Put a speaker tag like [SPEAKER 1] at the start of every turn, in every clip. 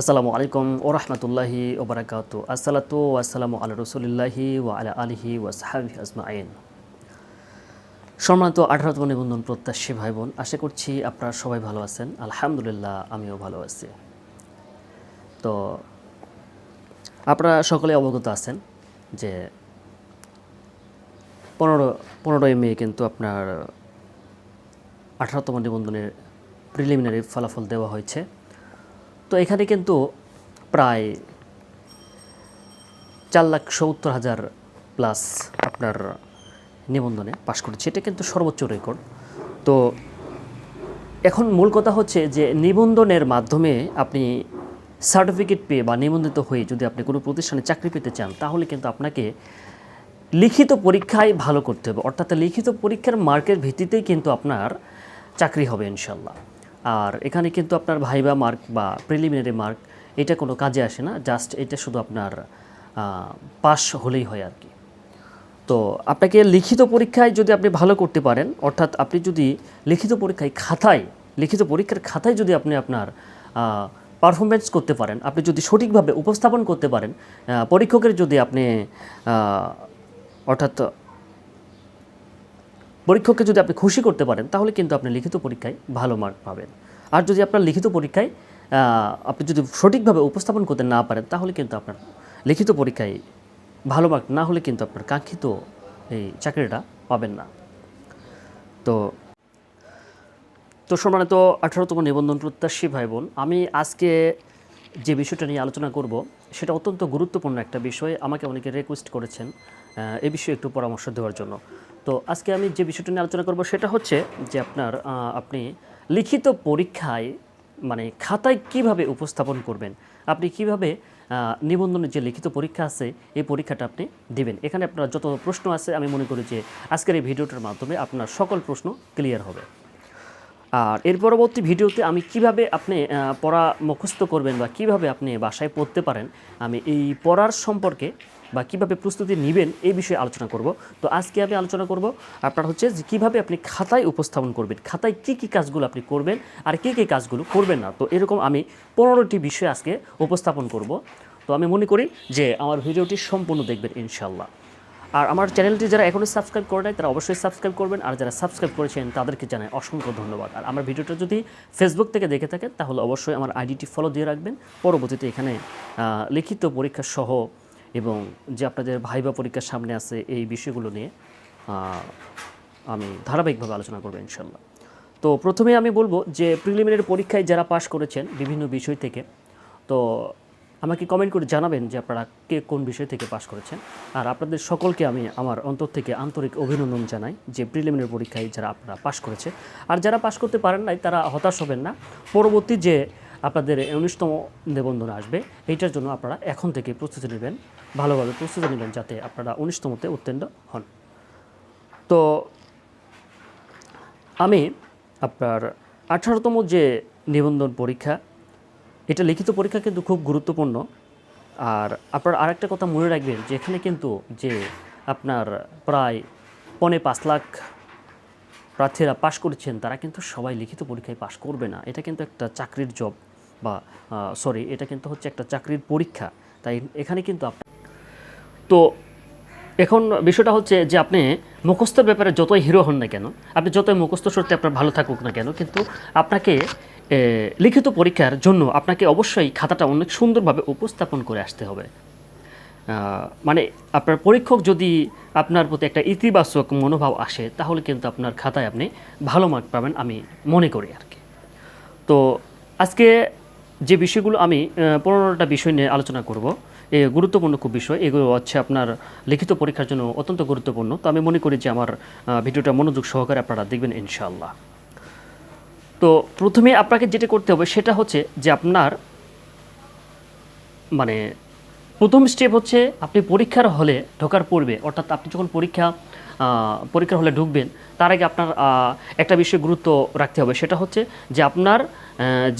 [SPEAKER 1] আসসালামু আলাইকুম ও রহমতুল্লাহি ওবরাকাত। আসসালাতু আসসালামু আল্লাহ রসুলিল্লাহি ওয়া আলা আলিহি ওয়া সাহাবি আজমাইন। সম্মানিত আঠারোতম নিবন্ধন প্রত্যাশী ভাই বোন আশা করছি আপনারা সবাই ভালো আছেন। আলহামদুলিল্লাহ, আমিও ভালো আছি। তো, আপনারা সকলে অবগত আছেন যে পনেরো, পনেরোই মে কিন্তু আপনার আঠারোতম নিবন্ধনের প্রিলিমিনারি ফলাফল দেওয়া হয়েছে। তো এখানে কিন্তু প্রায় চার লাখ সত্তর হাজার প্লাস আপনার নিবন্ধনে পাশ করেছে। এটা কিন্তু সর্বোচ্চ রেকর্ড তো এখন মূল কথা হচ্ছে যে নিবন্ধনের মাধ্যমে আপনি সার্টিফিকেট পেয়ে বা নিবন্ধিত হয়ে যদি আপনি কোনো প্রতিষ্ঠানে চাকরি পেতে চান, তাহলে কিন্তু আপনাকে লিখিত পরীক্ষায় ভালো করতে হবে। অর্থাৎ লিখিত পরীক্ষার মার্কের ভিত্তিতেই কিন্তু আপনার চাকরি হবে ইনশাল্লাহ আর এখানে কিন্তু আপনার ভাইবা মার্ক বা প্রিলিমিনারি মার্ক এটা কোনো কাজে আসে না জাস্ট এটা শুধু আপনার পাস হলেই হয় আর কি। তো আপনাকে লিখিত পরীক্ষায় যদি আপনি ভালো করতে পারেন, অর্থাৎ আপনি যদি লিখিত পরীক্ষায় খাতায়, লিখিত পরীক্ষার খাতায় যদি আপনি আপনার পারফরমেন্স করতে পারেন, আপনি যদি সঠিকভাবে উপস্থাপন করতে পারেন পরীক্ষকের যদি আপনি অর্থাৎ পরীক্ষককে যদি আপনি খুশি করতে পারেন, তাহলে কিন্তু আপনি লিখিত পরীক্ষায় ভালো মার্ক পাবেন। আর যদি আপনার লিখিত পরীক্ষায় আপনি যদি সঠিকভাবে উপস্থাপন করতে না পারেন, তাহলে কিন্তু আপনার লিখিত পরীক্ষায় ভালো মার্ক না হলে কিন্তু আপনার কাঙ্ক্ষিত এই চাকরিটা পাবেন না। তো তো সম্মানিত আঠারোতম নিবন্ধন প্রত্যাশী ভাই বোন আমি আজকে যে বিষয়টা নিয়ে আলোচনা করব, সেটা অত্যন্ত গুরুত্বপূর্ণ একটা বিষয়। আমাকে অনেকে রিকোয়েস্ট করেছেন এ বিষয়ে একটু পরামর্শ দেওয়ার জন্য। তো আজকে আমি যে বিষয়টা নিয়ে আলোচনা করব সেটা হচ্ছে যে আপনার আপনি লিখিত পরীক্ষায় মানে খাতায় কীভাবে উপস্থাপন করবেন? আপনি কীভাবে নিবন্ধনের যে লিখিত পরীক্ষা আছে, এই পরীক্ষাটা আপনি দিবেন? এখানে আপনার যত প্রশ্ন আছে, আমি মনে করি যে আজকের এই ভিডিওটার মাধ্যমে আপনার সকল প্রশ্ন ক্লিয়ার হবে। আর এর পরবর্তী ভিডিওতে আমি কীভাবে আপনি পড়া মুখস্থ করবেন বা কীভাবে আপনি বাসায় পড়তে পারেন, আমি এই পড়ার সম্পর্কে বা কীভাবে প্রস্তুতি নেবেন এই বিষয়ে আলোচনা করব। তো আজকে আমি আলোচনা করব আপনার হচ্ছে যে কীভাবে আপনি খাতায় উপস্থাপন করবেন, খাতায় কি কি কাজগুলো আপনি করবেন আর কী কী কাজগুলো করবেন না। তো এরকম আমি পনেরোটি বিষয় আজকে উপস্থাপন করব। তো আমি মনে করি যে আমার ভিডিওটি সম্পূর্ণ দেখবেন ইনশাল্লাহ আর আমার চ্যানেলটি যারা এখনও সাবস্ক্রাইব করে নাই, তারা অবশ্যই সাবস্ক্রাইব করবেন। আর যারা সাবস্ক্রাইব করেছেন, তাদেরকে জানাই অসংখ্য ধন্যবাদ। আর আমার ভিডিওটা যদি ফেসবুক থেকে দেখে থাকেন, তাহলে অবশ্যই আমার আইডিটি ফলো দিয়ে রাখবেন। পরবর্তীতে এখানে লিখিত পরীক্ষা সহ এবং যে আপনাদের ভাইবা পরীক্ষার সামনে আছে এই বিষয়গুলো নিয়ে আমি ধারাবাহিকভাবে আলোচনা করব ইনশাল্লাহ। তো প্রথমে আমি বলব যে প্রিলিমিনারি পরীক্ষায় যারা পাশ করেছেন বিভিন্ন বিষয় থেকে, তো আমাকে কমেন্ট করে জানাবেন যে আপনারা কে কোন বিষয় থেকে পাশ করেছেন। আর আপনাদের সকলকে আমি আমার অন্তর থেকে আন্তরিক অভিনন্দন জানাই যে প্রিলিমিনারি পরীক্ষায় যারা আপনারা পাশ করেছে। আর যারা পাশ করতে পারেন নাই, তারা হতাশ হবেন না। পরবর্তী যে আপনাদের উনিশতম নিবন্ধন আসবে। এইটার জন্য আপনারা এখন থেকে প্রস্তুতি নেবেন, ভালোভাবে প্রস্তুতি নেবেন যাতে আপনারা উনিশতমতে উত্তীর্ণ হন। তো আমি আপনার আঠারোতম যে নিবন্ধন পরীক্ষা, এটা লিখিত পরীক্ষা কিন্তু খুব গুরুত্বপূর্ণ। আর আপনার আরেকটা কথা মনে রাখবেন যে এখানে কিন্তু যে আপনার প্রায় পনে পাঁচ লাখ প্রার্থীরা পাশ করেছেন, তারা কিন্তু সবাই লিখিত পরীক্ষায় পাশ করবে না। এটা কিন্তু একটা চাকরির জব। বা সরি এটা কিন্তু হচ্ছে একটা চাকরির পরীক্ষা। তাই এখানে কিন্তু আপনি তো এখন বিষয়টা হচ্ছে যে আপনি মুখস্থর ব্যাপারে যতই হিরো হন না কেন, আপনি যতই মুখস্থ সত্যি আপনার ভালো থাকুক না কেন, কিন্তু আপনাকে লিখিত পরীক্ষার জন্য আপনাকে অবশ্যই খাতাটা অনেক সুন্দরভাবে উপস্থাপন করে আসতে হবে। মানে আপনার পরীক্ষক যদি আপনার প্রতি একটা ইতিবাচক মনোভাব আসে, তাহলে কিন্তু আপনার খাতায় আপনি ভালো মার্ক পাবেন আমি মনে করি আর কি। তো আজকে যে বিষয়গুলো আমি পনেরোটা বিষয় নিয়ে আলোচনা করব, এ গুরুত্বপূর্ণ খুব বিষয়, এগুলো হচ্ছে আপনার লিখিত পরীক্ষার জন্য অত্যন্ত গুরুত্বপূর্ণ। তো আমি মনে করি যে আমার ভিডিওটা মনোযোগ সহকারে আপনারা দেখবেন ইনশাআল্লাহ। তো প্রথমে আপনাকে যেটা করতে হবে সেটা হচ্ছে যে আপনার মানে প্রথম স্টেপ হচ্ছে আপনি পরীক্ষার হলে ঢোকার পূর্বে, অর্থাৎ আপনি যখন পরীক্ষা পরীক্ষার হলে ঢুকবেন, তার আগে আপনার একটা বিষয়ে গুরুত্ব রাখতে হবে, সেটা হচ্ছে যে আপনার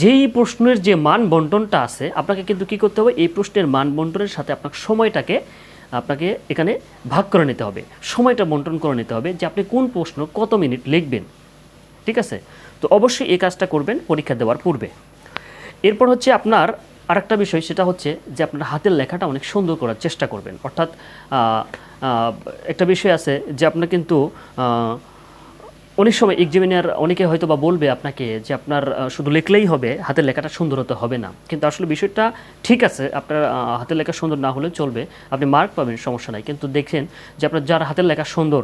[SPEAKER 1] যেই প্রশ্নের যে মান বন্টনটা আছে, আপনাকে কিন্তু কী করতে হবে? এই প্রশ্নের মান বন্টনের সাথে আপনার সময়টাকে, আপনাকে এখানে ভাগ করে নিতে হবে। সময়টা বন্টন করে নিতে হবে যে আপনি কোন প্রশ্ন কত মিনিট লিখবেন। ঠিক আছে? তো অবশ্যই এই কাজটা করবেন পরীক্ষা দেওয়ার পূর্বে। এরপর হচ্ছে আপনার আরেকটা বিষয়, সেটা হচ্ছে যে আপনার হাতের লেখাটা অনেক সুন্দর করার চেষ্টা করবেন। অর্থাৎ একটা বিষয় আছে যে আপনার কিন্তু অনেক সময় এক্সামিনার অনেকে হয়তো বা বলবে আপনাকে যে আপনার শুধু লিখলেই হবে, হাতের লেখাটা সুন্দর হতে হবে না। কিন্তু আসলে বিষয়টা ঠিক আছে, আপনার হাতের লেখা সুন্দর না হলে চলবে, আপনি মার্ক পাবেন, সমস্যা নাই। কিন্তু দেখেন যে আপনার যার হাতের লেখা সুন্দর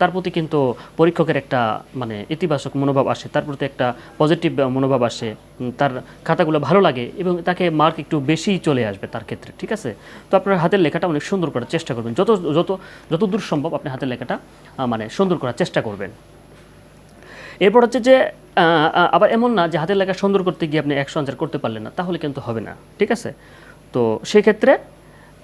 [SPEAKER 1] তার প্রতি কিন্তু পরীক্ষকের একটা মানে ইতিবাচক মনোভাব আসে, তার প্রতি একটা পজিটিভ মনোভাব আসে তার খাতাগুলো ভালো লাগে এবং তাকে মার্ক একটু বেশি চলে আসবে তার ক্ষেত্রে, ঠিক আছে? তো আপনার হাতের লেখাটা অনেক সুন্দর করার চেষ্টা করবেন। যত যত যত দূর সম্ভব আপনি হাতের লেখাটা মানে সুন্দর করার চেষ্টা করবেন। এরপর হচ্ছে যে আবার এমন না যে হাতের লেখা সুন্দর করতে গিয়ে আপনি একশো আনসার করতে পারলেন না, তাহলে কিন্তু হবে না, ঠিক আছে? তো সেক্ষেত্রে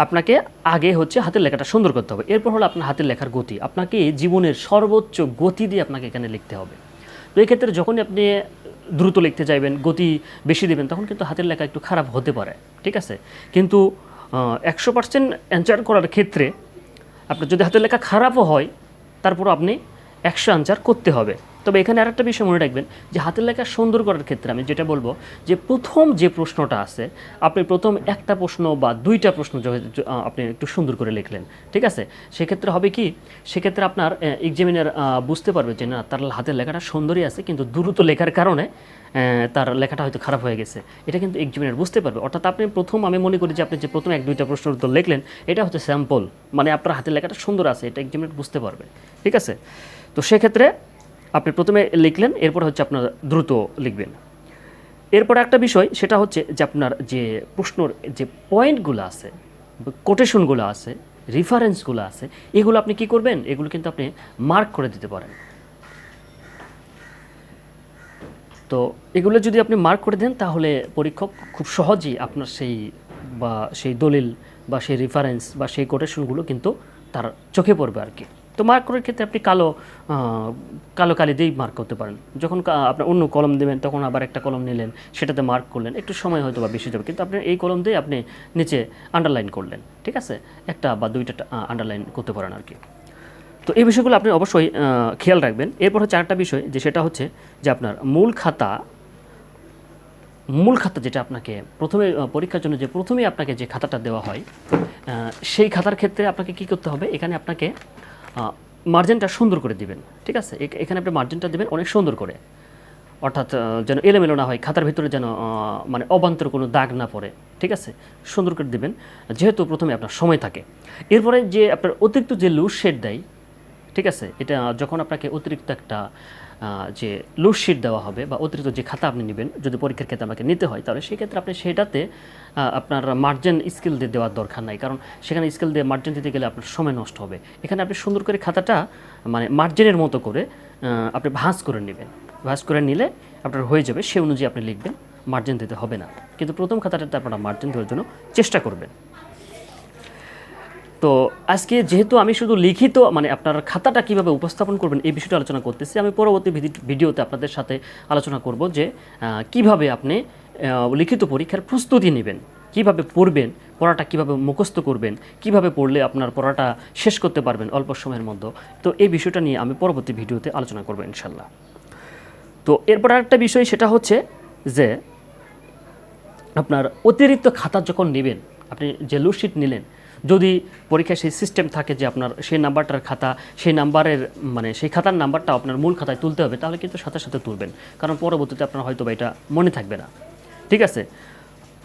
[SPEAKER 1] আপনাকে আগে হচ্ছে হাতের লেখাটা সুন্দর করতে হবে। এরপর হলো আপনার হাতের লেখার গতি। আপনাকে জীবনের সর্বোচ্চ গতি দিয়ে আপনাকে এখানে লিখতে হবে। তো এই ক্ষেত্রে যখনই আপনি দ্রুত লিখতে চাইবেন গতি বেশি দেবেন, তখন কিন্তু হাতের লেখা একটু খারাপ হতে পারে, ঠিক আছে? কিন্তু একশো পার্সেন্ট অ্যান্সার করার ক্ষেত্রে আপনার যদি হাতের লেখা খারাপও হয় তারপর আপনি একশো আনসার করতে হবে। তবে এখানে আরেকটা বিষয় মনে রাখবেন যে হাতের লেখা সুন্দর করার ক্ষেত্রে আমি যেটা বলব যে প্রথম যে প্রশ্নটা আছে, আপনি প্রথম একটা প্রশ্ন বা দুইটা প্রশ্ন আপনি একটু সুন্দর করে লিখলেন, ঠিক আছে? সেক্ষেত্রে হবে কি, সেক্ষেত্রে আপনার এক্সামিনার বুঝতে পারবে যে না, তার হাতের লেখাটা সুন্দরই আছে, কিন্তু দ্রুত লেখার কারণে তার লেখাটা হয়তো খারাপ হয়ে গেছে। এটা কিন্তু এক্সামিনার বুঝতে পারবে। অর্থাৎ আপনি প্রথম আমি মনে করি যে আপনি যে প্রথম এক দুইটা প্রশ্নের উত্তর লিখলেন, এটা হচ্ছে স্যাম্পল মানে আপনার হাতের লেখাটা সুন্দর আছে, এটা এক্সামিনার বুঝতে পারবে, ঠিক আছে? তো সেক্ষেত্রে আপনি প্রথমে লিখলেন, এরপর হচ্ছে আপনার দ্রুত লিখবেন। এরপর একটা বিষয়, সেটা হচ্ছে যে আপনার যে প্রশ্নর যে পয়েন্টগুলো আছে, কোটেশনগুলো আছে রিফারেন্সগুলো আছে, এগুলো আপনি কি করবেন? এগুলো কিন্তু আপনি মার্ক করে দিতে পারেন। তো এগুলো যদি আপনি মার্ক করে দেন, তাহলে পরীক্ষক খুব সহজেই আপনার সেই বা সেই দলিল বা সেই রেফারেন্স বা সেই কোটেশনগুলো কিন্তু তার চোখে পড়বে আর কি। তো মার্ক করার ক্ষেত্রে আপনি কালো কালো কালি দিয়েই মার্ক করতে পারেন। যখন আপনার অন্য কলম দেবেন, তখন আবার একটা কলম নিলেন, সেটাতে মার্ক করলেন, একটু সময় হয়তো বা বেশি যাবে। কিন্তু আপনি এই কলম দিয়ে আপনি নিচে আন্ডারলাইন করলেন, ঠিক আছে? একটা বা দুইটা আন্ডারলাইন করতে পারেন আর কি। তো এই বিষয়গুলো আপনি অবশ্যই খেয়াল রাখবেন। এরপর হচ্ছে আরেকটা বিষয়, যে সেটা হচ্ছে যে আপনার মূল খাতা মূল খাতা যেটা আপনাকে প্রথমে পরীক্ষার জন্য যে প্রথমেই আপনাকে যে খাতাটা দেওয়া হয় সেই খাতার ক্ষেত্রে আপনাকে কি করতে হবে? এখানে আপনাকে মার্জিনটা সুন্দর করে দিবেন, ঠিক আছে? এখানে আপনি মার্জিনটা দেবেন অনেক সুন্দর করে। অর্থাৎ যেন এলোমেলো না হয়, খাতার ভিতরে যেন মানে অবান্তর কোনো দাগ না পড়ে, ঠিক আছে? সুন্দর করে দিবেন, যেহেতু প্রথমে আপনার সময় থাকে। এরপরে যে আপনার অতিরিক্ত যে লুজ শেড দেয়, ঠিক আছে? এটা যখন আপনাকে অতিরিক্ত একটা যে লুজ শিট দেওয়া হবে বা অতিরিক্ত যে খাতা আপনি নেবেন, যদি পরীক্ষার ক্ষেত্রে আপনাকে নিতে হয়, তাহলে সেক্ষেত্রে আপনি সেটাতে আপনার মার্জিন স্কেল দিয়ে দেওয়ার দরকার নাই। কারণ সেখানে স্কেল দিয়ে মার্জিন দিতে গেলে আপনার সময় নষ্ট হবে। এখানে আপনি সুন্দর করে খাতাটা মানে মার্জিনের মতো করে আপনি ভাঁজ করে নেবেন। ভাঁজ করে নিলে আপনার হয়ে যাবে, সে অনুযায়ী আপনি লিখবেন মার্জিন দিতে হবে না। কিন্তু প্রথম খাতাটাতে আপনারা মার্জিন দেওয়ার জন্য চেষ্টা করবেন। তো আজকে যেহেতু আমি শুধু লিখিত মানে আপনার খাতাটা কীভাবে উপস্থাপন করবেন এই বিষয়টা আলোচনা করতেছি, আমি পরবর্তী ভিডিওতে আপনাদের সাথে আলোচনা করব যে কীভাবে আপনি লিখিত পরীক্ষার প্রস্তুতি নেবেন, কীভাবে পড়বেন, পড়াটা কীভাবে মুখস্থ করবেন, কীভাবে পড়লে আপনার পড়াটা শেষ করতে পারবেন অল্প সময়ের মধ্যে। তো এই বিষয়টা নিয়ে আমি পরবর্তী ভিডিওতে আলোচনা করব ইনশাল্লাহ তো এরপর আরেকটা বিষয়, সেটা হচ্ছে যে, আপনার অতিরিক্ত খাতা যখন নেবেন, আপনি যে লুটশিট নিলেন যদি পরীক্ষায় সেই সিস্টেম থাকে যে আপনার সেই নাম্বারটার খাতা, সেই নাম্বারের মানে সেই খাতার নাম্বারটা আপনার মূল খাতায় তুলতে হবে, তাহলে কিন্তু সাথে সাথে তুলবেন। কারণ পরবর্তীতে আপনার হয়তো এটা মনে থাকবে না। ঠিক আছে?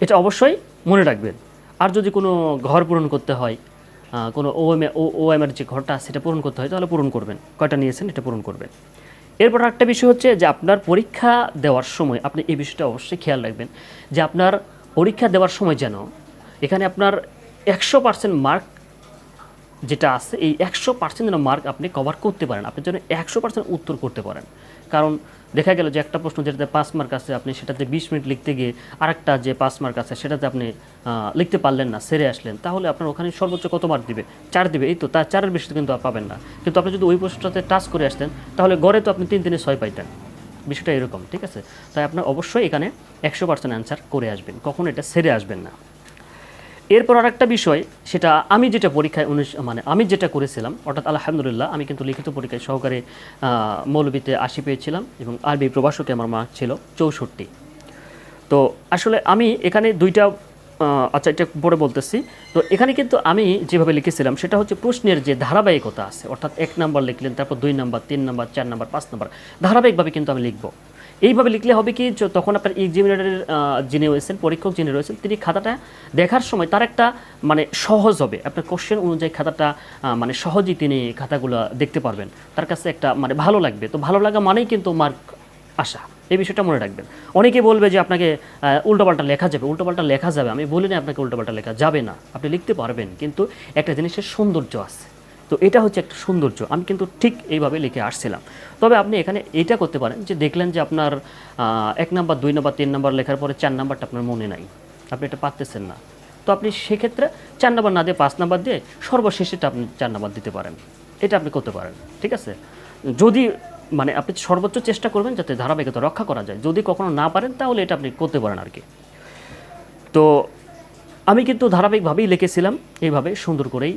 [SPEAKER 1] এটা অবশ্যই মনে রাখবেন। আর যদি কোনো ঘর পূরণ করতে হয় কোনো ওএম ওএমের যে ঘরটা সেটা পূরণ করতে হয়, তাহলে পূরণ করবেন। কয়টা নিয়েছেন, এটা পূরণ করবেন। এরপর একটা বিষয় হচ্ছে যে আপনার পরীক্ষা দেওয়ার সময় আপনি এই বিষয়টা অবশ্যই খেয়াল রাখবেন যে আপনার পরীক্ষা দেওয়ার সময় যেন এখানে আপনার একশো পার্সেন্ট মার্ক যেটা আছে, এই একশো পার্সেন্ট যেন মার্ক আপনি কভার করতে পারেন, আপনি যেন একশো পার্সেন্ট উত্তর করতে পারেন। কারণ দেখা গেল যে একটা প্রশ্ন যেটাতে পাঁচ মার্ক আছে, আপনি সেটাতে বিশ মিনিট লিখতে গিয়ে আরেকটা যে পাঁচ মার্ক আছে, সেটাতে আপনি লিখতে পারলেন না, সেরে আসলেন, তাহলে আপনার ওখানে সর্বোচ্চ কত মার্ক দিবে? চার দিবে, এই তো তার চারের বেশি কিন্তু পাবেন না। কিন্তু আপনি যদি ওই প্রশ্নটাতে টাচ করে আসতেন, তাহলে গড়ে তো আপনি তিন, তিনে ছয় পাইতেন। বিষয়টা এরকম, ঠিক আছে? তাই আপনার অবশ্যই এখানে একশো পার্সেন্ট অ্যান্সার করে আসবেন, কখনো এটা সেরে আসবেন না। এরপর আরেকটা বিষয়, সেটা আমি যেটা পরীক্ষায় অনুস মানে আমি যেটা করেছিলাম, অর্থাৎ আলহামদুলিল্লাহ, আমি কিন্তু লিখিত পরীক্ষায় সহকারে মৌলবীতে আশি পেয়েছিলাম এবং আরবি প্রবাসকে আমার মার্ক ছিল চৌষট্টি। তো আসলে আমি এখানে দুইটা আচ্ছা এটা পরে বলতেছি। তো এখানে কিন্তু আমি যেভাবে লিখেছিলাম, সেটা হচ্ছে প্রশ্নের যে ধারাবাহিকতা আছে, অর্থাৎ এক নাম্বার লিখলেন, তারপর দুই নাম্বার, তিন নাম্বার, চার নাম্বার, পাঁচ নাম্বার, ধারাবাহিকভাবে কিন্তু আমি লিখব। এইভাবে লিখলে হবে কি তখন আপনার এক্সামিনারের যিনি রয়েছেন, পরীক্ষক যিনি রয়েছেন, তিনি খাতাটা দেখার সময় তার একটা মানে সহজ হবে। আপনার কোশ্চেন অনুযায়ী খাতাটা মানে সহজেই তিনি খাতাগুলো দেখতে পারবেন। তার কাছে একটা মানে ভালো লাগবে। তো ভালো লাগা মানেই কিন্তু মার্ক আসা। এই বিষয়টা মনে রাখবেন। অনেকে বলবে যে আপনাকে উল্টোপাল্টা লেখা যাবে। উল্টোপাল্টা লেখা যাবে। আমি বলি না আপনাকে উল্টোপাল্টা লেখা যাবে না। আপনি লিখতে পারবেন। কিন্তু একটা জিনিসের সৌন্দর্য আছে। তো এটা হচ্ছে একটা সৌন্দর্য। আমি কিন্তু ঠিক এইভাবে লিখে আসছিলাম। তবে আপনি এখানে এটা করতে পারেন যে দেখলেন যে আপনার এক নাম্বার, দুই নাম্বার, তিন নাম্বার লেখার পরে চার নাম্বারটা আপনার মনে নাই। আপনি এটা পারতেছেন না। তো আপনি সেক্ষেত্রে চার নাম্বার না দিয়ে পাঁচ নাম্বার দিয়ে সর্বশেষেটা আপনি চার নাম্বার দিতে পারেন। এটা আপনি করতে পারেন, ঠিক আছে? যদি মানে আপনি সর্বোচ্চ চেষ্টা করবেন যাতে ধারাবাহিকতা রক্ষা করা যায়। যদি কখনো না পারেন তাহলে এটা আপনি করতে পারেন আর কি। তো আমি কিন্তু ধারাবাহিকভাবেই লিখেছিলাম। এইভাবে সুন্দর করেই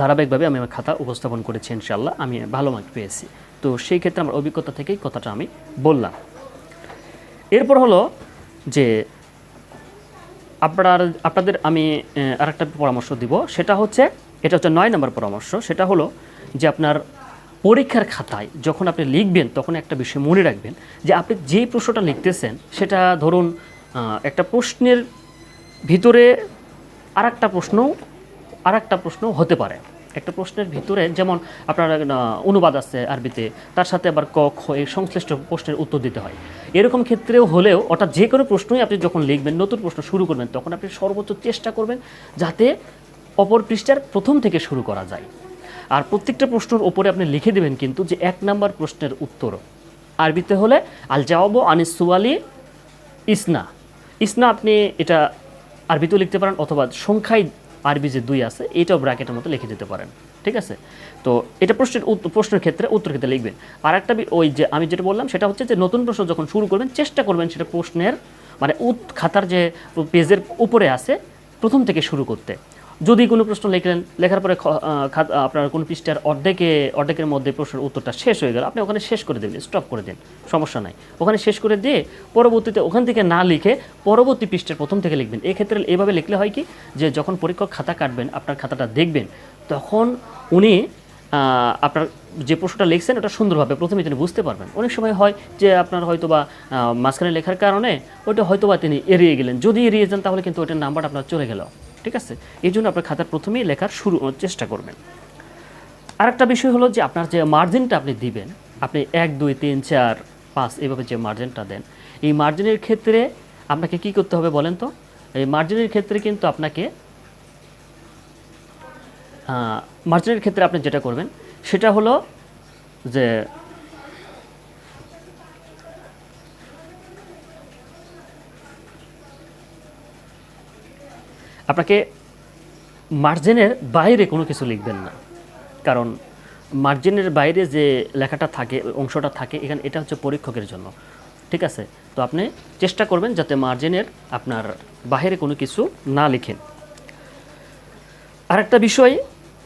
[SPEAKER 1] ধারাবাহিকভাবে আমি আমার খাতা উপস্থাপন করেছি ইনশাল্লাহ আমি ভালো মার্ক পেয়েছি। তো সেই ক্ষেত্রে আমার অভিজ্ঞতা থেকেই কথাটা আমি বললাম। এরপর হলো যে আপনার, আপনাদের আমি আরেকটা পরামর্শ দিব। সেটা হচ্ছে, এটা হচ্ছে নয় নম্বর পরামর্শ। সেটা হলো যে আপনার পরীক্ষার খাতায় যখন আপনি লিখবেন, তখন একটা বিষয় মনে রাখবেন যে আপনি যেই প্রশ্নটা লিখতেছেন, সেটা ধরুন একটা প্রশ্নের ভিতরে আর একটা প্রশ্ন আর একটা প্রশ্ন হতে পারে। একটা প্রশ্নের ভিতরে যেমন আপনার অনুবাদ আছে আরবিতে, তার সাথে আবার ক, খ এই সংশ্লিষ্ট প্রশ্নের উত্তর দিতে হয়। এরকম ক্ষেত্রেও হলেও অর্থাৎ যে কোনো প্রশ্নই আপনি যখন লিখবেন, নতুন প্রশ্ন শুরু করবেন, তখন আপনি সর্বোচ্চ চেষ্টা করবেন যাতে অপর পৃষ্ঠার প্রথম থেকে শুরু করা যায়। আর প্রত্যেকটা প্রশ্নের ওপরে আপনি লিখে দেবেন কিন্তু যে এক নাম্বার প্রশ্নের উত্তর। আরবিতে হলে, আল জবাব আনিস সুয়ালি ইসনা। ইসনা আপনি এটা আরবিতেও লিখতে পারেন অথবা সংখ্যায় আরবি যে দুই আছে এটাও ব্র্যাকেটের মতো লিখে দিতে পারেন। ঠিক আছে? তো এটা প্রশ্নের প্রশ্নের ক্ষেত্রে উত্তর ক্ষেত্রে লিখবেন। আর একটা ওই যে আমি যেটা বললাম, সেটা হচ্ছে যে নতুন প্রশ্ন যখন শুরু করবেন, চেষ্টা করবেন সেটা প্রশ্নের মানে উৎ খাতার যে পেজের উপরে আছে, প্রথম থেকে শুরু করতে। যদি কোনো প্রশ্ন লিখলেন, লেখার পরে আপনার কোনো পৃষ্ঠার অর্ধেকে অর্ধেকের মধ্যে প্রশ্নের উত্তরটা শেষ হয়ে গেল। আপনি ওখানে শেষ করে দেবেন স্টপ করে দিন সমস্যা নাই। ওখানে শেষ করে দিয়ে পরবর্তীতে ওখান থেকে না লিখে পরবর্তী পৃষ্ঠের প্রথম থেকে লিখবেন। এক্ষেত্রে এভাবে লিখলে হয় কি, যে যখন পরীক্ষক খাতা কাটবেন, আপনার খাতাটা দেখবেন, তখন উনি আপনার যে প্রশ্নটা লিখছেন, ওটা সুন্দরভাবে প্রথমে তিনি বুঝতে পারবেন। অনেক সময় হয় যে আপনার হয়তো বা মাঝখানে লেখার কারণে ওইটা হয়তো বা তিনি এড়িয়ে গেলেন। যদি এড়িয়ে যান, তাহলে কিন্তু ওইটার নাম্বার আপনার চলে গেল। ঠিক আছে? এই জন্য আপনার খাতার প্রথমেই লেখার শুরু চেষ্টা করবেন। আরেকটা বিষয় হলো যে আপনার যে মার্জিনটা আপনি দিবেন, আপনি এক, দুই, তিন, চার, পাঁচ এভাবে যে মার্জিনটা দেন, এই মার্জিনের ক্ষেত্রে আপনাকে কি করতে হবে বলেন তো? এই মার্জিনের ক্ষেত্রে কিন্তু আপনাকে মার্জিনের ক্ষেত্রে আপনি যেটা করবেন, সেটা হলো যে আপনাকে মার্জিনের বাইরে কোনো কিছু লিখবেন না। কারণ মার্জিনের বাইরে যে লেখাটা থাকে, অংশটা থাকে, এখানে এটা হচ্ছে পরীক্ষকের জন্য। ঠিক আছে? তো আপনি চেষ্টা করবেন যাতে মার্জিনের আপনার বাইরে কোনো কিছু না লিখেন। আরেকটা বিষয়,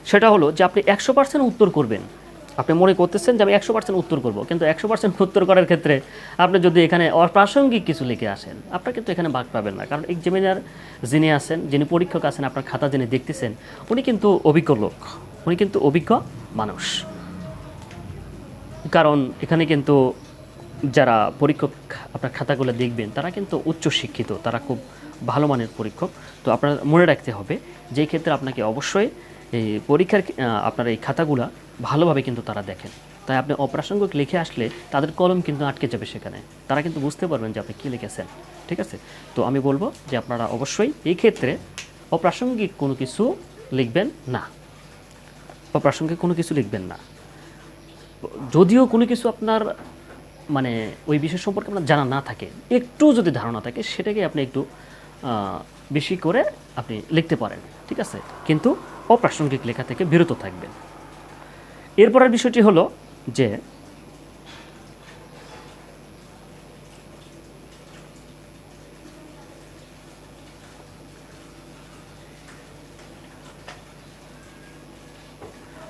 [SPEAKER 1] সেটা হলো যে আপনি একশো পার্সেন্ট উত্তর করবেন। আপনি মনে করতেছেন যে আমি একশো পার্সেন্ট উত্তর করব, কিন্তু একশো পার্সেন্ট উত্তর করার ক্ষেত্রে আপনি যদি এখানে অপ্রাসঙ্গিক কিছু লিখে আসেন, আপনার কিন্তু এখানে ভাগ পাবেন না। কারণ এক্সামিনার যিনি আছেন, যিনি পরীক্ষক আছেন, আপনার খাতা যিনি দেখতেছেন, উনি কিন্তু অভিজ্ঞ লোক। উনি কিন্তু অভিজ্ঞ মানুষ। কারণ এখানে কিন্তু যারা পরীক্ষক আপনার খাতাগুলো দেখবেন, তারা কিন্তু উচ্চ শিক্ষিত, তারা খুব ভালো মানের পরীক্ষক। তো আপনার মনে রাখতে হবে যেই ক্ষেত্রে আপনাকে অবশ্যই এই পরীক্ষার আপনার এই খাতাগুলা ভালোভাবে কিন্তু তারা দেখেন। তাই আপনি অপ্রাসঙ্গিক লিখে আসলে তাদের কলম কিন্তু আটকে যাবে সেখানে। তারা কিন্তু বুঝতে পারবেন যে আপনি কী লিখেছেন, ঠিক আছে? তো আমি বলব যে আপনারা অবশ্যই এই ক্ষেত্রে অপ্রাসঙ্গিক কোনো কিছু লিখবেন না। অপ্রাসঙ্গিক কোনো কিছু লিখবেন না। যদিও কোনো কিছু আপনার মানে ওই বিষয় সম্পর্কে আপনার জানা না থাকে, একটু যদি ধারণা থাকে, সেটাকে আপনি একটু বেশি করে আপনি লিখতে পারেন, ঠিক আছে? কিন্তু অপ্রাসঙ্গিক লেখা থেকে বিরত থাকবেন। এরপরের বিষয়টি হলো যে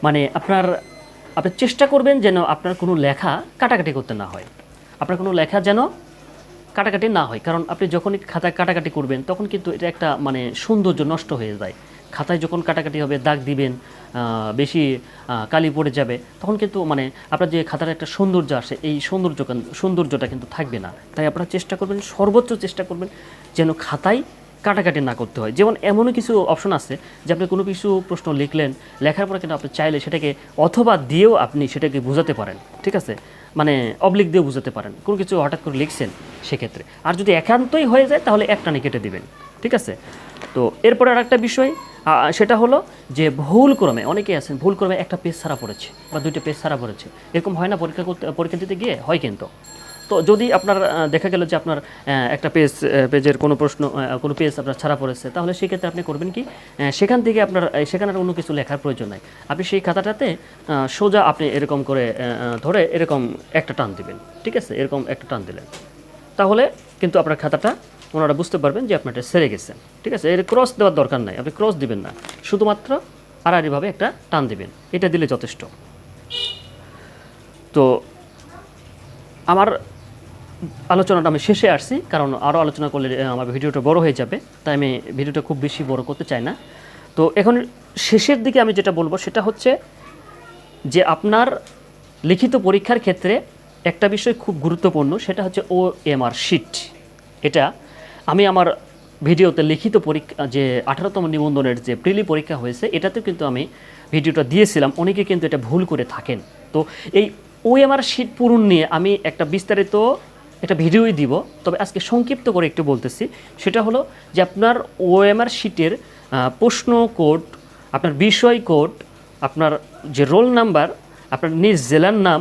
[SPEAKER 1] মানে আপনার, আপনি চেষ্টা করবেন যেন আপনার কোনো লেখা কাটাকাটি করতে না হয়। আপনার কোনো লেখা যেন কাটাকাটি না হয়। কারণ আপনি যখনই খাতা কাটাকাটি করবেন, তখন কিন্তু এটা একটা মানে সৌন্দর্য নষ্ট হয়ে যায়। খাতায় যখন কাটাকাটি হবে, দাগ দিবেন বেশি কালি পড়ে যাবে, তখন কিন্তু মানে আপনার যে খাতার একটা সৌন্দর্য আসে, এই সৌন্দর্য সৌন্দর্যটা কিন্তু থাকবে না। তাই আপনারা চেষ্টা করবেন, সর্বোচ্চ চেষ্টা করবেন যেন খাতায় কাটাকাটি না করতে হয়। যেমন এমনও কিছু অপশন আছে যে আপনি কোনো কিছু প্রশ্ন লিখলেন, লেখার পরে কিন্তু আপনি চাইলে সেটাকে অথবা দিয়েও আপনি সেটাকে বোঝাতে পারেন, ঠিক আছে? মানে অবলিক দিয়ে বোঝাতে পারেন। কোনো কিছু হঠাৎ করে লিখছেন, সেক্ষেত্রে। আর যদি একান্তই হয়ে যায়, তাহলে একটানে কেটে দিবেন, ঠিক আছে? তো এরপরে আর একটা বিষয় সেটা হলো যে ভুল ক্রমে অনেকেই আছেন ভুল ক্রমে একটা পেজ ছাড়া পড়েছে বা দুইটা পেজ ছাড়া পড়েছে। এরকম হয় না পরীক্ষা করতে, পরীক্ষা দিতে গিয়ে হয় কিন্তু। তো যদি আপনার দেখা গেল যে আপনার একটা পেজ পেজের কোনো প্রশ্ন কোনো পেজ আপনার ছাড়া পড়েছে, তাহলে সেক্ষেত্রে আপনি করবেন কি সেখান থেকে আপনার সেখানে অন্য কিছু লেখার প্রয়োজন নাই। আপনি সেই খাতাটাতে সোজা আপনি এরকম করে ধরে এরকম একটা টান দিবেন, ঠিক আছে? এরকম একটা টান দিলেন। তাহলে কিন্তু আপনার খাতাটা ওনারা বুঝতে পারবেন যে আপনারটা সেরে গেছে। ঠিক আছে? এর ক্রস দেওয়ার দরকার নাই। আপনি ক্রস দিবেন না। শুধুমাত্র আড়াআড়িভাবে একটা টান দিবেন। এটা দিলে যথেষ্ট। তো আমার আলোচনাটা আমি শেষে আসছি, কারণ আরও আলোচনা করলে আমার ভিডিওটা বড় হয়ে যাবে। তাই আমি ভিডিওটা খুব বেশি বড় করতে চাই না। তো এখন শেষের দিকে আমি যেটা বলব, সেটা হচ্ছে যে আপনার লিখিত পরীক্ষার ক্ষেত্রে একটা বিষয় খুব গুরুত্বপূর্ণ, সেটা হচ্ছে ও এমআর শিট এটা আমি আমার ভিডিওতে লিখিত পরীক্ষা, যে আঠারোতম নিবন্ধনের যে প্রিলি পরীক্ষা হয়েছে, এটাতেও কিন্তু আমি ভিডিওটা দিয়েছিলাম। অনেকে কিন্তু এটা ভুল করে থাকেন। তো এই ওএমআর শিট পূরণ নিয়ে আমি একটা বিস্তারিত একটা ভিডিওই দিব। তবে আজকে সংক্ষিপ্ত করে একটু বলতেছি। সেটা হলো যে আপনার ওএমআর শিটের প্রশ্ন কোড, আপনার বিষয় কোড, আপনার যে রোল নাম্বার, আপনার নিজ জেলার নাম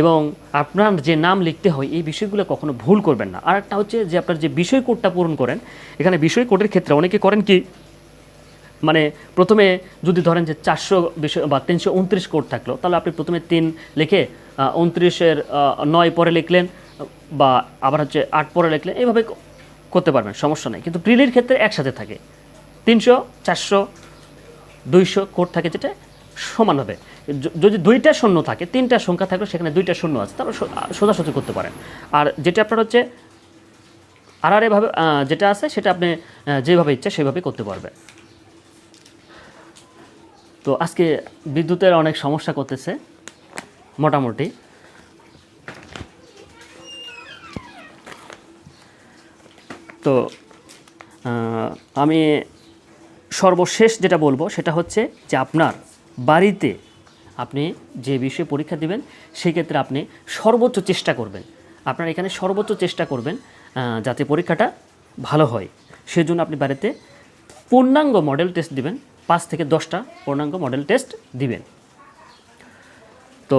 [SPEAKER 1] এবং আপনার যে নাম লিখতে হয়, এই বিষয়গুলো কখনো ভুল করবেন না। আর একটা হচ্ছে যে আপনার যে বিষয় কোডটা পূরণ করেন, এখানে বিষয় কোডের ক্ষেত্রে অনেকে করেন কি মানে প্রথমে যদি ধরেন যে চারশো বিষয় বা তিনশো উনত্রিশ কোড থাকল, তাহলে আপনি প্রথমে তিন লিখে উনত্রিশের নয় পরে লিখলেন, বা আবার হচ্ছে আট পরে লিখলেন, এইভাবে করতে পারবেন, সমস্যা নেই। কিন্তু প্রিলির ক্ষেত্রে একসাথে থাকে। তিনশো, চারশো, দুইশো কোড থাকে যেটা সমান হবে। যদি দুইটা শূন্য থাকে, তিনটা সংখ্যা থাকলে সেখানে দুইটা শূন্য আছে তারপর সোজাসুজি করতে পারেন। আর যেটা আপনার হচ্ছে আর আর এভাবে যেটা আছে, সেটা আপনি যেভাবে ইচ্ছা সেভাবে করতে পারবেন। তো আজকে বিদ্যুতের অনেক সমস্যা করতেছে, মোটামুটি। তো আমি সর্বশেষ যেটা বলব, সেটা হচ্ছে যে আপনার বাড়িতে আপনি যে বিষয়ে পরীক্ষা দিবেন সেই ক্ষেত্রে আপনি সর্বোচ্চ চেষ্টা করবেন। আপনার এখানে সর্বোচ্চ চেষ্টা করবেন যাতে পরীক্ষাটা ভালো হয়। সেজন্য আপনি বাড়িতে পূর্ণাঙ্গ মডেল টেস্ট দিবেন, পাঁচ থেকে দশটা পূর্ণাঙ্গ মডেল টেস্ট দিবেন। তো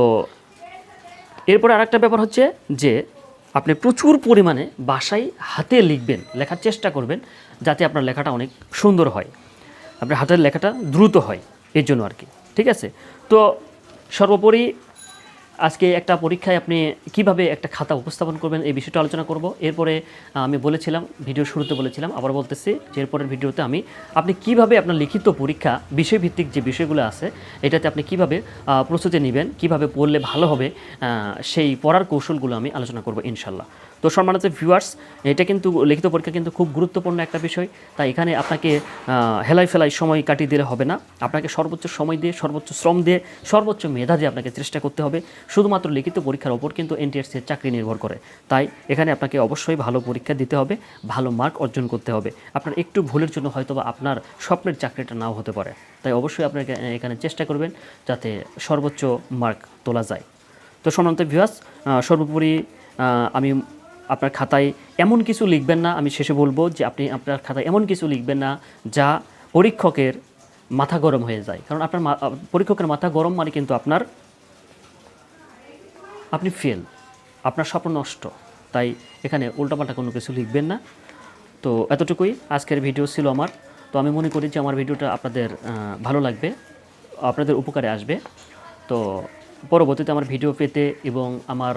[SPEAKER 1] এরপরে আরেকটা ব্যাপার হচ্ছে যে, আপনি প্রচুর পরিমাণে বাসায় হাতে লিখবেন, লেখার চেষ্টা করবেন, যাতে আপনার লেখাটা অনেক সুন্দর হয়। আপনার হাতের লেখাটা দ্রুত হয়, এর জন্য আর কি। ঠিক আছে? তো সর্বোপরি আজকে একটা পরীক্ষায় আপনি কীভাবে একটা খাতা উপস্থাপন করবেন এই বিষয়টা আলোচনা করব। এরপরে আমি বলেছিলাম ভিডিও শুরুতে বলেছিলাম, আবার বলতেছি যে এরপরের ভিডিওতে আমি আপনি কীভাবে আপনার লিখিত পরীক্ষা, বিষয়ভিত্তিক যে বিষয়গুলো আছে, এটাতে আপনি কীভাবে প্রস্তুতি নেবেন, কীভাবে পড়লে ভালো হবে সেই পড়ার কৌশলগুলো আমি আলোচনা করব ইনশাল্লাহ। তো সম্মানিত ভিউয়ার্স এটা কিন্তু লিখিত পরীক্ষা কিন্তু খুব গুরুত্বপূর্ণ একটা বিষয়। তাই এখানে আপনাকে হেলাই ফেলাই সময় কাটিয়ে দিলে হবে না। আপনাকে সর্বোচ্চ সময় দিয়ে, সর্বোচ্চ শ্রম দিয়ে, সর্বোচ্চ মেধা দিয়ে আপনাকে চেষ্টা করতে হবে। শুধুমাত্র লিখিত পরীক্ষার ওপর কিন্তু এনটিএসসির চাকরি নির্ভর করে। তাই এখানে আপনাকে অবশ্যই ভালো পরীক্ষা দিতে হবে, ভালো মার্ক অর্জন করতে হবে। আপনার একটু ভুলের জন্য হয়তো আপনার স্বপ্নের চাকরিটা নাও হতে পারে। তাই অবশ্যই আপনাকে এখানে চেষ্টা করবেন যাতে সর্বোচ্চ মার্ক তোলা যায়। তো সম্মানিত ভিউয়ার্স সর্বোপরি আমি আপনার খাতায় এমন কিছু লিখবেন না, আমি শেষে বলব যে আপনি আপনার খাতায় এমন কিছু লিখবেন না যা পরীক্ষকের মাথা গরম হয়ে যায়। কারণ আপনার পরীক্ষকের মাথা গরম মানে কিন্তু আপনার, আপনি ফেল আপনার স্বপ্ন নষ্ট। তাই এখানে উল্টাপাল্টা কোনো কিছু লিখবেন না। তো এতটুকুই আজকের ভিডিও ছিল আমার। তো আমি মনে করি যে আমার ভিডিওটা আপনাদের ভালো লাগবে, আপনাদের উপকারে আসবে। তো পরবর্তীতে আমার ভিডিও পেতে এবং আমার